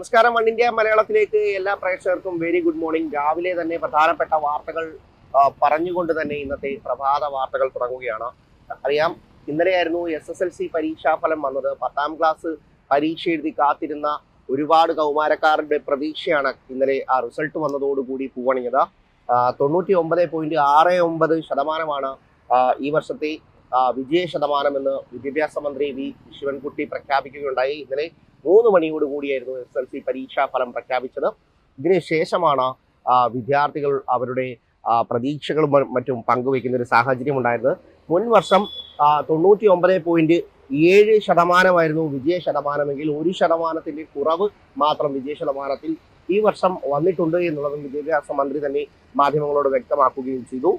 നമസ്കാരം one India മലയാളത്തിലേക്ക് എല്ലാ പ്രേക്ഷകർക്കും വെരി ഗുഡ് മോർണിംഗ് രാവിലെ തന്നെ പ്രധാനപ്പെട്ട വാർത്തകൾ പറഞ്ഞുകൊണ്ട് തന്നെ ഇന്നത്തെ പ്രഭാത വാർത്തകൾ തുടങ്ങുകയാണ്. അറിയാം ഇന്നലെയായിരുന്നു എസ് എസ് എൽ സി പരീക്ഷാഫലം വന്നത്. പത്താം ക്ലാസ് പരീക്ഷ എഴുതി കാത്തിരുന്ന ഒരുപാട് കൗമാരക്കാരുടെ പ്രതീക്ഷയാണ് ഇന്നലെ ആ റിസൾട്ട് വന്നതോടുകൂടി പൂവണിയത് തൊണ്ണൂറ്റി ഒമ്പത് പോയിന്റ് ആറ് ഒമ്പത് ശതമാനമാണ് ഈ വർഷത്തെ വിജയ ശതമാനം എന്ന് വിദ്യാഭ്യാസ മന്ത്രി വി ശിവൻകുട്ടി പ്രഖ്യാപിക്കുകയുണ്ടായി. ഇന്നലെ മൂന്ന് മണിയോട് കൂടിയായിരുന്നു എസ് എൽ സി പരീക്ഷാ ഫലം പ്രഖ്യാപിച്ചത്. ഇതിനുശേഷമാണ് വിദ്യാർത്ഥികൾ അവരുടെ പ്രതീക്ഷകളും മറ്റും പങ്കുവയ്ക്കുന്ന ഒരു സാഹചര്യം ഉണ്ടായിരുന്നത്. മുൻ വർഷം തൊണ്ണൂറ്റി ഒമ്പത് പോയിന്റ് ഏഴ് ശതമാനമായിരുന്നു വിജയ ശതമാനമെങ്കിൽ ഒരു ശതമാനത്തിന്റെ കുറവ് മാത്രം വിജയ ശതമാനത്തിൽ ഈ വർഷം വന്നിട്ടുണ്ട് എന്നുള്ളതും വിദ്യാഭ്യാസ മന്ത്രി തന്നെ മാധ്യമങ്ങളോട് വ്യക്തമാക്കുകയും ചെയ്തു.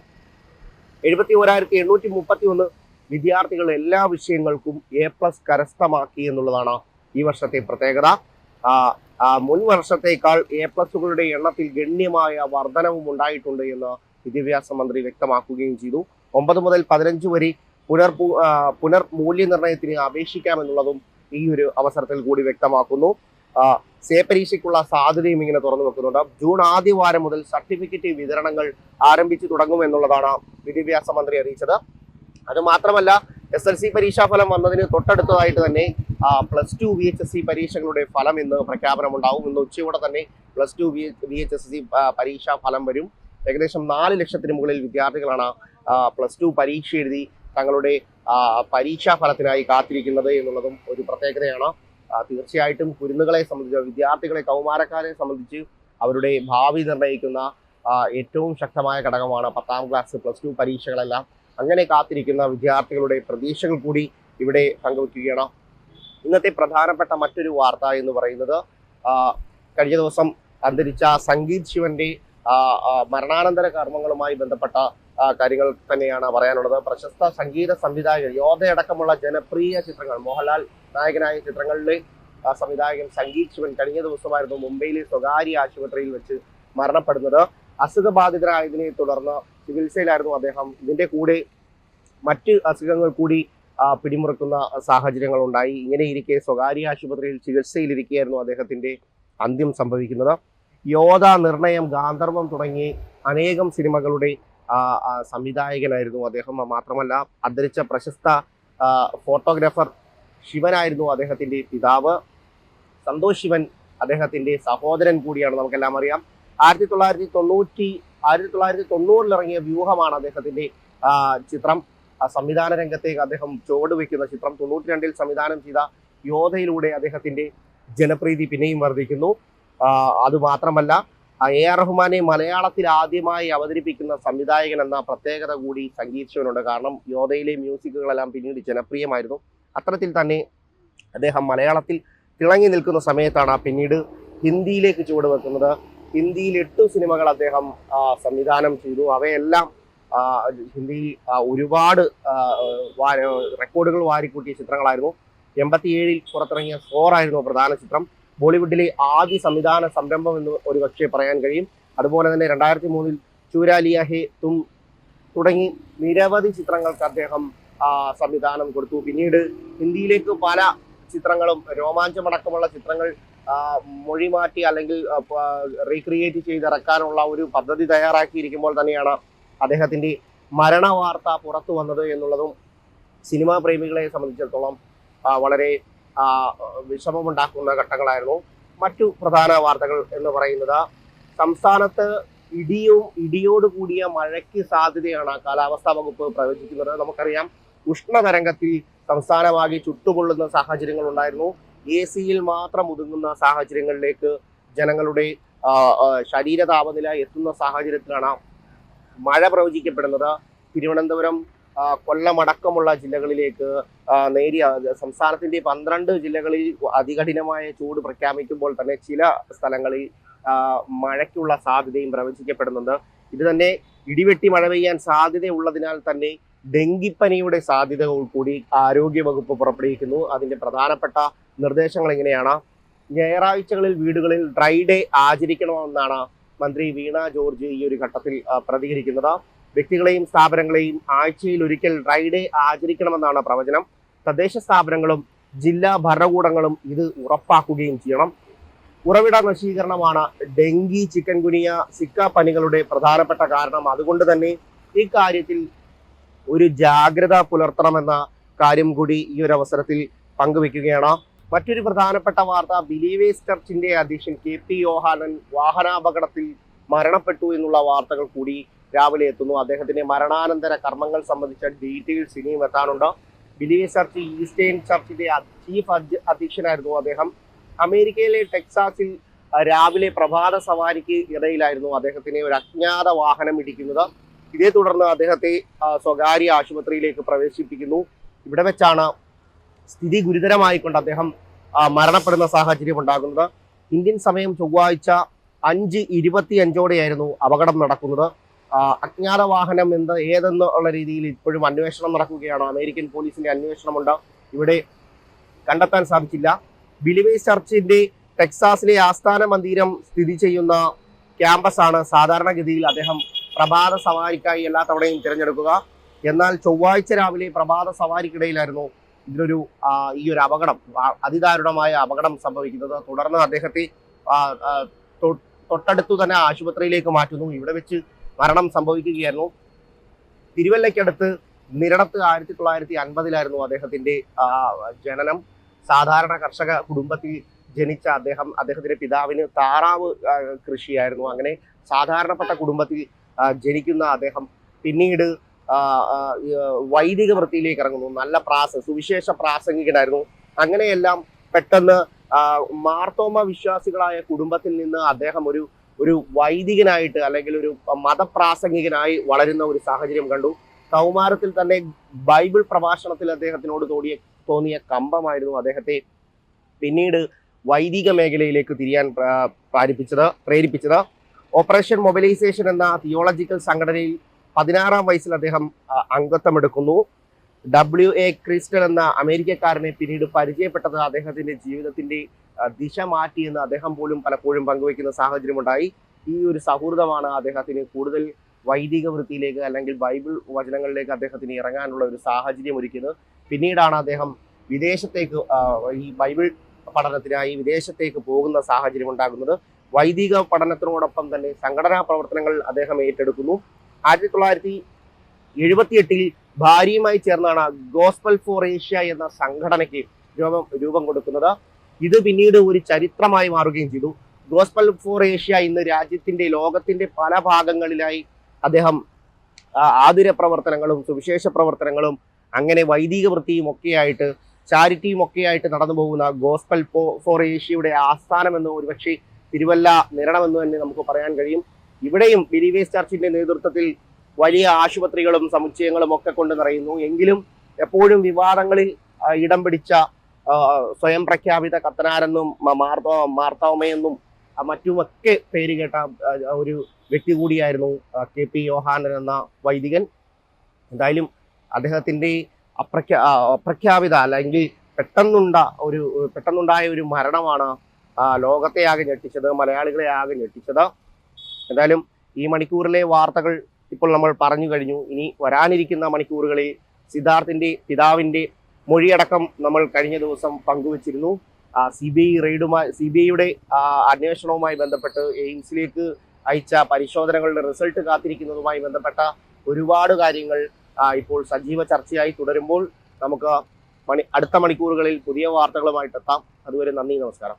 എഴുപത്തി ഒരായിരത്തി എണ്ണൂറ്റി മുപ്പത്തി ഒന്ന് വിദ്യാർത്ഥികൾ എല്ലാ വിഷയങ്ങൾക്കും എ പ്ലസ് കരസ്ഥമാക്കി എന്നുള്ളതാണ് ഈ വർഷത്തെ പ്രത്യേകത. മുൻ വർഷത്തേക്കാൾ എ പ്ലസുകളുടെ എണ്ണത്തിൽ ഗണ്യമായ വർധനവും ഉണ്ടായിട്ടുണ്ട് എന്ന് വിദ്യാഭ്യാസ മന്ത്രി വ്യക്തമാക്കുകയും ചെയ്തു. ഒമ്പത് മുതൽ പതിനഞ്ച് വരെ പുനർ പുനർ മൂല്യനിർണയത്തിന് അപേക്ഷിക്കാമെന്നുള്ളതും ഈ ഒരു അവസരത്തിൽ കൂടി വ്യക്തമാക്കുന്നു. സേ പരീക്ഷയ്ക്കുള്ള സാധ്യതയും ഇങ്ങനെ തുറന്നു വെക്കുന്നുണ്ട്. ജൂൺ ആദ്യ വാരം മുതൽ സർട്ടിഫിക്കറ്റ് വിതരണങ്ങൾ ആരംഭിച്ചു തുടങ്ങുമെന്നുള്ളതാണ് വിദ്യാഭ്യാസ മന്ത്രി അറിയിച്ചത്. അത് മാത്രമല്ല എസ് എൽ സി പരീക്ഷാഫലം വന്നതിന് തൊട്ടടുത്തതായിട്ട് തന്നെ plus two V H S C പരീക്ഷകളുടെ ഫലം ഇന്ന് പ്രഖ്യാപനമുണ്ടാവും. ഇന്ന് ഉച്ചയോടെ തന്നെ plus two V V H S C പരീക്ഷാ ഫലം വരും. ഏകദേശം നാല് ലക്ഷത്തിന് മുകളിൽ വിദ്യാർത്ഥികളാണ് പ്ലസ് ടു പരീക്ഷ എഴുതി തങ്ങളുടെ പരീക്ഷാ ഫലത്തിനായി കാത്തിരിക്കുന്നത് എന്നുള്ളതും ഒരു പ്രത്യേകതയാണ്. തീർച്ചയായിട്ടും കുരുന്നുകളെ സംബന്ധിച്ച് വിദ്യാർത്ഥികളെ കൗമാരക്കാരെ സംബന്ധിച്ച് അവരുടെ ഭാവി നിർണയിക്കുന്ന ഏറ്റവും ശക്തമായ ഘടകമാണ് പത്താം ക്ലാസ് പ്ലസ് ടു പരീക്ഷകളെല്ലാം. അങ്ങനെ കാത്തിരിക്കുന്ന വിദ്യാർത്ഥികളുടെ പ്രതീക്ഷകൾ കൂടി ഇവിടെ പങ്കുവയ്ക്കുകയാണ് ഇന്നത്തെ പ്രധാനപ്പെട്ട മറ്റൊരു വാർത്ത എന്ന് പറയുന്നത് കഴിഞ്ഞ ദിവസം അന്തരിച്ച സംഗീത് ശിവന്റെ മരണാനന്തര കർമ്മങ്ങളുമായി ബന്ധപ്പെട്ട കാര്യങ്ങൾ തന്നെയാണ് പറയാനുള്ളത്. പ്രശസ്ത സംഗീത സംവിധായകൻ യോധയടക്കമുള്ള ജനപ്രിയ ചിത്രങ്ങൾ മോഹൻലാൽ നായകനായ ചിത്രങ്ങളിലെ സംവിധായകൻ സംഗീത് ശിവൻ കഴിഞ്ഞ ദിവസമായിരുന്നു മുംബൈയിലെ സ്വകാര്യ ആശുപത്രിയിൽ വെച്ച് മരണപ്പെടുന്നത്. അസുഖബാധിതരായതിനെ തുടർന്ന് ചികിത്സയിലായിരുന്നു അദ്ദേഹം. ഇതിന്റെ കൂടെ മറ്റ് അസുഖങ്ങൾ കൂടി പിടിമുറുക്കുന്ന സാഹചര്യങ്ങൾ ഉണ്ടായി ഇങ്ങനെ ഇരിക്കെ സ്വകാര്യ ആശുപത്രിയിൽ ചികിത്സയിലിരിക്കുകയായിരുന്നു അദ്ദേഹത്തിന്റെ അന്ത്യം സംഭവിക്കുന്നത്. യോധ നിർണയം ഗാന്ധർവം തുടങ്ങി അനേകം സിനിമകളുടെ സംവിധായകനായിരുന്നു അദ്ദേഹം. മാത്രമല്ല അന്തരിച്ച പ്രശസ്ത ഫോട്ടോഗ്രാഫർ ശിവനായിരുന്നു അദ്ദേഹത്തിന്റെ പിതാവ്. സന്തോഷ് ശിവൻ അദ്ദേഹത്തിന്റെ സഹോദരൻ കൂടിയാണ് നമുക്കെല്ലാം അറിയാം. ആയിരത്തി തൊള്ളായിരത്തി തൊണ്ണൂറ്റി ആയിരത്തി തൊള്ളായിരത്തി തൊണ്ണൂറിൽ ഇറങ്ങിയ വ്യൂഹമാണ് അദ്ദേഹത്തിന്റെ ചിത്രം സംവിധാന രംഗത്തേക്ക് അദ്ദേഹം ചുവട് വെക്കുന്ന ചിത്രം. തൊണ്ണൂറ്റി രണ്ടിൽ സംവിധാനം ചെയ്ത യോധയിലൂടെ അദ്ദേഹത്തിന്റെ ജനപ്രീതി പിന്നെയും വർദ്ധിക്കുന്നു. അത് അതുമാത്രമല്ല എ ആർ റഹ്മാനെ മലയാളത്തിൽ ആദ്യമായി അവതരിപ്പിക്കുന്ന സംവിധായകൻ എന്ന പ്രത്യേകത കൂടി സംഗീത് ശിവനുണ്ട് കാരണം യോധയിലെ മ്യൂസിക്കുകളെല്ലാം പിന്നീട് ജനപ്രിയമായിരുന്നു. അത്തരത്തിൽ തന്നെ അദ്ദേഹം മലയാളത്തിൽ തിളങ്ങി നിൽക്കുന്ന സമയത്താണ് പിന്നീട് ഹിന്ദിയിലേക്ക് ചുവട് വെക്കുന്നത് ഹിന്ദിയിൽ എട്ട് സിനിമകൾ അദ്ദേഹം സംവിധാനം ചെയ്തു. അവയെല്ലാം ഹിന്ദി ഒരുപാട് റെക്കോർഡുകൾ വാരിക്കൂട്ടിയ ചിത്രങ്ങളായിരുന്നു. എൺപത്തിയേഴിൽ പുറത്തിറങ്ങിയ സ്കോറായിരുന്നു പ്രധാന ചിത്രം. ബോളിവുഡിലെ ആദ്യ സംവിധാന സംരംഭം എന്ന് ഒരു പക്ഷേ പറയാൻ കഴിയും. അതുപോലെ തന്നെ രണ്ടായിരത്തി മൂന്നിൽ ചൂരാലിയ തും തുടങ്ങി നിരവധി ചിത്രങ്ങൾക്ക് അദ്ദേഹം സംവിധാനം കൊടുത്തു. പിന്നീട് ഹിന്ദിയിലേക്ക് പല ചിത്രങ്ങളും രോമാഞ്ചമടക്കമുള്ള ചിത്രങ്ങൾ മൊഴി മാറ്റി അല്ലെങ്കിൽ റീക്രിയേറ്റ് ചെയ്തിറക്കാനുള്ള ഒരു പദ്ധതി തയ്യാറാക്കിയിരിക്കുമ്പോൾ തന്നെയാണ് അദ്ദേഹത്തിന്റെ മരണ വാർത്ത പുറത്തു വന്നത് എന്നുള്ളതും സിനിമാ പ്രേമികളെ സംബന്ധിച്ചിടത്തോളം വളരെ വിഷമമുണ്ടാക്കുന്ന ഘട്ടങ്ങളായിരുന്നു. മറ്റു പ്രധാന വാർത്തകൾ എന്ന് പറയുന്നത് സംസ്ഥാനത്ത് ഇടിയും ഇടിയോട് കൂടിയ മഴയ്ക്ക് സാധ്യതയാണ് കാലാവസ്ഥാ വകുപ്പ് പ്രവചിക്കുന്നത്. നമുക്കറിയാം ഉഷ്ണതരംഗത്തിൽ സംസ്ഥാനമാകെ ചുട്ടുപൊള്ളുന്ന സാഹചര്യങ്ങൾ ഉണ്ടായിരുന്നു എ സിയിൽ മാത്രം ഒതുങ്ങുന്ന സാഹചര്യങ്ങളിലേക്ക് ജനങ്ങളുടെ ശരീര താപനില എത്തുന്ന സാഹചര്യത്തിലാണ് മഴ പ്രവചിക്കപ്പെടുന്നത്. തിരുവനന്തപുരം കൊല്ലം അടക്കമുള്ള ജില്ലകളിലേക്ക് നേരിയ സംസ്ഥാനത്തിന്റെ പന്ത്രണ്ട് ജില്ലകളിൽ അതികഠിനമായ ചൂട് പ്രഖ്യാപിക്കുമ്പോൾ തന്നെ ചില സ്ഥലങ്ങളിൽ മഴയ്ക്കുള്ള സാധ്യതയും പ്രവചിക്കപ്പെടുന്നുണ്ട്. ഇത് തന്നെ ഇടിവെട്ടി മഴ പെയ്യാൻ സാധ്യതയുള്ളതിനാൽ തന്നെ ഡെങ്കിപ്പനിയുടെ സാധ്യതകൾ കൂടി ആരോഗ്യ വകുപ്പ് പുറപ്പെടുവിക്കുന്നു. അതിന്റെ പ്രധാനപ്പെട്ട നിർദ്ദേശങ്ങൾ എങ്ങനെയാണ് ഞായറാഴ്ചകളിൽ വീടുകളിൽ ഡ്രൈ ഡേ ആചരിക്കണമെന്നാണ് മന്ത്രി വീണ ജോർജ് ഈ ഒരു ഘട്ടത്തിൽ പ്രതികരിക്കുന്നത്. വ്യക്തികളെയും സ്ഥാപനങ്ങളെയും ആഴ്ചയിൽ ഒരിക്കൽ ഡ്രൈ ഡേ ആചരിക്കണമെന്നാണ് പ്രവചനം. തദ്ദേശ സ്ഥാപനങ്ങളും ജില്ലാ ഭരണകൂടങ്ങളും ഇത് ഉറപ്പാക്കുകയും ചെയ്യണം. ഉറവിട നശീകരണമാണ് ഡെങ്കി ചിക്കൻ ഗുനിയ സിക്ക പനികളുടെ പ്രധാനപ്പെട്ട കാരണം. അതുകൊണ്ട് തന്നെ ഈ കാര്യത്തിൽ ഒരു ജാഗ്രത പുലർത്തണമെന്ന കാര്യം കൂടി ഈ ഒരു അവസരത്തിൽ പങ്കുവെക്കുകയാണ് മറ്റൊരു പ്രധാനപ്പെട്ട വാർത്ത ബിലീവേഴ്സ് ചർച്ചിന്റെ അധ്യക്ഷൻ കെ പി യോഹാനൻ വാഹനാപകടത്തിൽ മരണപ്പെട്ടു എന്നുള്ള വാർത്തകൾ കൂടി രാവിലെ എത്തുന്നു. അദ്ദേഹത്തിന്റെ മരണാനന്തര കർമ്മങ്ങൾ സംബന്ധിച്ച ഡീറ്റെയിൽസ് ഇനിയും എത്താനുണ്ട്. ബിലീവേഴ്സ് ചർച്ച് ഈസ്റ്റേൺ ചർച്ചിന്റെ ചീഫ് അധ്യക്ഷനായിരുന്നു അദ്ദേഹം. അമേരിക്കയിലെ ടെക്സാസിൽ രാവിലെ പ്രഭാത സവാരിക്ക് ഇടയിലായിരുന്നു അദ്ദേഹത്തിന് ഒരു അജ്ഞാത വാഹനം ഇടിക്കുന്നത്. ഇതേ തുടർന്ന് അദ്ദേഹത്തെ സ്വകാര്യ ആശുപത്രിയിലേക്ക് പ്രവേശിപ്പിക്കുന്നു. ഇവിടെ വെച്ചാണ് സ്ഥിതി ഗുരുതരമായിക്കൊണ്ട് അദ്ദേഹം മരണപ്പെടുന്ന സാഹചര്യം ഉണ്ടാകുന്നത്. ഇന്ത്യൻ സമയം ചൊവ്വാഴ്ച അഞ്ച് ഇരുപത്തി അഞ്ചോടെയായിരുന്നു അപകടം നടക്കുന്നത്. അജ്ഞാത വാഹനം എന്ത് ഏതെന്നുള്ള രീതിയിൽ ഇപ്പോഴും അന്വേഷണം നടക്കുകയാണ്. അമേരിക്കൻ പോലീസിന്റെ അന്വേഷണമുണ്ട്. ഇവിടെ കണ്ടെത്താൻ സാധിച്ചില്ല. ബിലിവേ ചർച്ചിന്റെ ടെക്സാസിലെ ആസ്ഥാന മന്ദിരം സ്ഥിതി ചെയ്യുന്ന ക്യാമ്പസാണ് സാധാരണഗതിയിൽ അദ്ദേഹം പ്രഭാത സവാരിക്കായി എല്ലാ തവണയും തിരഞ്ഞെടുക്കുക. എന്നാൽ ചൊവ്വാഴ്ച രാവിലെ പ്രഭാത സവാരിക്കിടയിലായിരുന്നു ഇതിലൊരു ആ, ഈ ഒരു അപകടം അതിദാരുണമായ അപകടം സംഭവിക്കുന്നത് തുടർന്ന് അദ്ദേഹത്തെ തൊട്ടടുത്തു തന്നെ ആശുപത്രിയിലേക്ക് മാറ്റുന്നു. ഇവിടെ വെച്ച് മരണം സംഭവിക്കുകയായിരുന്നു. തിരുവല്ലയ്ക്കടുത്ത് നിരണത്ത് ആയിരത്തി തൊള്ളായിരത്തി അൻപതിലായിരുന്നു അദ്ദേഹത്തിന്റെ ജനനം. സാധാരണ കർഷക കുടുംബത്തിൽ ജനിച്ച അദ്ദേഹം അദ്ദേഹത്തിന്റെ പിതാവിന് താറാവ് കൃഷിയായിരുന്നു. അങ്ങനെ സാധാരണപ്പെട്ട കുടുംബത്തിൽ ജനിക്കുന്ന അദ്ദേഹം. പിന്നീട് വൈദിക വൃത്തിയിലേക്ക് ഇറങ്ങുന്നു. നല്ല പ്രാസ സുവിശേഷ പ്രാസംഗികനായിരുന്നു. അങ്ങനെയെല്ലാം പെട്ടെന്ന് മാർത്തോമ വിശ്വാസികളായ കുടുംബത്തിൽ നിന്ന് അദ്ദേഹം ഒരു ഒരു വൈദികനായിട്ട് അല്ലെങ്കിൽ ഒരു മതപ്രാസംഗികനായി വളരുന്ന ഒരു സാഹചര്യം കണ്ടു. കൗമാരത്തിൽ തന്നെ ബൈബിൾ പ്രഭാഷണത്തിൽ അദ്ദേഹത്തിനോട് തോടിയ തോന്നിയ കമ്പമായിരുന്നു അദ്ദേഹത്തെ പിന്നീട് വൈദിക മേഖലയിലേക്ക് തിരിയാൻ പ്രാ- പ്രേരിപ്പിച്ചത് പ്രേരിപ്പിച്ചത്. ഓപ്പറേഷൻ മൊബിലൈസേഷൻ എന്ന തിയോളജിക്കൽ സംഘടനയിൽ പതിനാറാം വയസ്സിൽ അദ്ദേഹം അംഗത്വം എടുക്കുന്നു ഡബ്ല്യു എ ക്രിസ്റ്റൽ എന്ന അമേരിക്കക്കാരനെ പിന്നീട് പരിചയപ്പെട്ടത് അദ്ദേഹത്തിന്റെ ജീവിതത്തിന്റെ ദിശ മാറ്റിയെന്ന് അദ്ദേഹം പോലും പലപ്പോഴും പങ്കുവെക്കുന്ന സാഹചര്യമുണ്ടായി. ഈ ഒരു സൗഹൃദമാണ് അദ്ദേഹത്തിന് കൂടുതൽ വൈദിക വൃത്തിയിലേക്ക് അല്ലെങ്കിൽ ബൈബിൾ വചനങ്ങളിലേക്ക് അദ്ദേഹത്തിന് ഇറങ്ങാനുള്ള ഒരു സാഹചര്യം ഒരുക്കുന്നത് പിന്നീടാണ് അദ്ദേഹം വിദേശത്തേക്ക് ഈ ബൈബിൾ പഠനത്തിനായി വിദേശത്തേക്ക് പോകുന്ന സാഹചര്യം ഉണ്ടാകുന്നത്. വൈദിക പഠനത്തിനോടൊപ്പം തന്നെ സംഘടനാ പ്രവർത്തനങ്ങൾ അദ്ദേഹം ഏറ്റെടുക്കുന്നു. ആയിരത്തി തൊള്ളായിരത്തി എഴുപത്തിയെട്ടിൽ ഭാര്യയുമായി ചേർന്നാണ് ഗോസ്പൽ ഫോർ ഏഷ്യ എന്ന സംഘടനയ്ക്ക് രൂപം രൂപം കൊടുക്കുന്നത്. ഇത് പിന്നീട് ഒരു ചരിത്രമായി മാറുകയും ചെയ്തു. ഗോസ്പൽ ഫോർ ഏഷ്യ ഇന്ന് രാജ്യത്തിന്റെ ലോകത്തിന്റെ പല ഭാഗങ്ങളിലായി അദ്ദേഹം ആതുര പ്രവർത്തനങ്ങളും സുവിശേഷ പ്രവർത്തനങ്ങളും അങ്ങനെ വൈദിക വൃത്തിയും ഒക്കെയായിട്ട് ചാരിറ്റിയും ഒക്കെയായിട്ട് നടന്നു പോകുന്ന ഗോസ്പൽ ഫോർ ഏഷ്യയുടെ ആസ്ഥാനം എന്ന് ഒരുപക്ഷെ തിരുവല്ല നിരണമെന്ന് തന്നെ നമുക്ക് പറയാൻ കഴിയും. ഇവിടെയും ബിലീവേസ് ചർച്ചിന്റെ നേതൃത്വത്തിൽ വലിയ ആശുപത്രികളും സമുച്ചയങ്ങളും ഒക്കെ കൊണ്ട് നിറയുന്നു. എങ്കിലും എപ്പോഴും വിവാദങ്ങളിൽ ഇടം പിടിച്ച സ്വയം പ്രഖ്യാപിത കത്തനാരെന്നും മാർത്തോ മാർത്തോമയെന്നും മറ്റുമൊക്കെ പേര് കേട്ട ഒരു വ്യക്തി കൂടിയായിരുന്നു കെ പി യോഹാനൻ എന്ന വൈദികൻ. എന്തായാലും അദ്ദേഹത്തിന്റെ അപ്രഖ്യാ അപ്രഖ്യാപിത അല്ലെങ്കിൽ പെട്ടെന്നുണ്ട ഒരു പെട്ടെന്നുണ്ടായ ഒരു മരണമാണ് ലോകത്തെ ആകെ ഞെട്ടിച്ചത് മലയാളികളെ ആകെ ഞെട്ടിച്ചത്. എന്തായാലും ഈ മണിക്കൂറിലെ വാർത്തകൾ ഇപ്പോൾ നമ്മൾ പറഞ്ഞു കഴിഞ്ഞു. ഇനി വരാനിരിക്കുന്ന മണിക്കൂറുകളിൽ സിദ്ധാർത്ഥിന്റെ പിതാവിന്റെ മൊഴിയടക്കം നമ്മൾ കഴിഞ്ഞ ദിവസം പങ്കുവച്ചിരുന്നു. സി ബി ഐ റെയ്ഡുമായി സി ബി ഐയുടെ അന്വേഷണവുമായി ബന്ധപ്പെട്ട് എയിംസിലേക്ക് അയച്ച പരിശോധനകളുടെ റിസൾട്ട് കാത്തിരിക്കുന്നതുമായി ബന്ധപ്പെട്ട ഒരുപാട് കാര്യങ്ങൾ ഇപ്പോൾ സജീവ ചർച്ചയായി തുടരുമ്പോൾ നമുക്ക് മണി അടുത്ത മണിക്കൂറുകളിൽ പുതിയ വാർത്തകളുമായിട്ട് എത്താം അതുവരെ നന്ദി നമസ്കാരം.